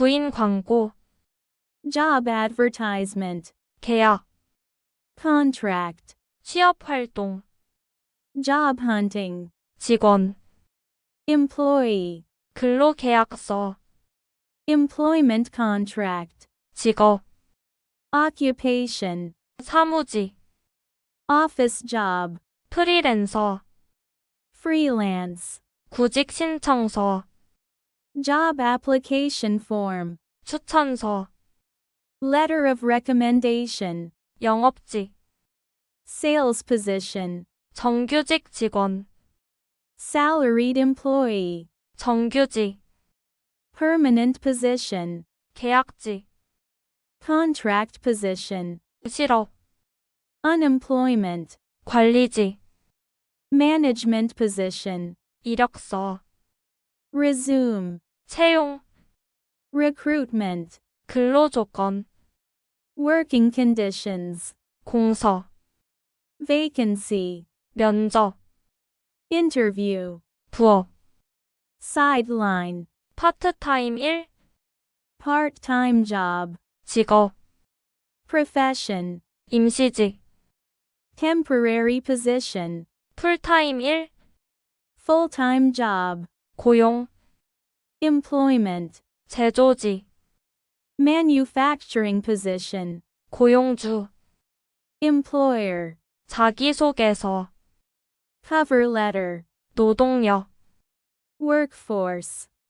구인 광고, job advertisement, 계약, contract, 취업 활동, job hunting, 직원, employee, 근로계약서, employment contract, 직업, occupation, 사무직, office job, 프리랜서, freelance, 구직 신청서, job application form, 추천서, letter of recommendation, 영업직, sales position, 정규직 직원, salaried employee, 정규직, permanent position, 계약직, contract position, 실업, unemployment, 관리직, management position, 이력서, resume, 채용, recruitment, 근로조건, working conditions, 공서, vacancy, 면접, interview, 부업, sideline, 파트타임 일, part-time job, 직업, profession, 임시직, temporary position, 풀타임 일, full-time job, 고용, employment, 제조직, manufacturing position, 고용주, employer, 자기소개서, cover letter, 노동력, workforce,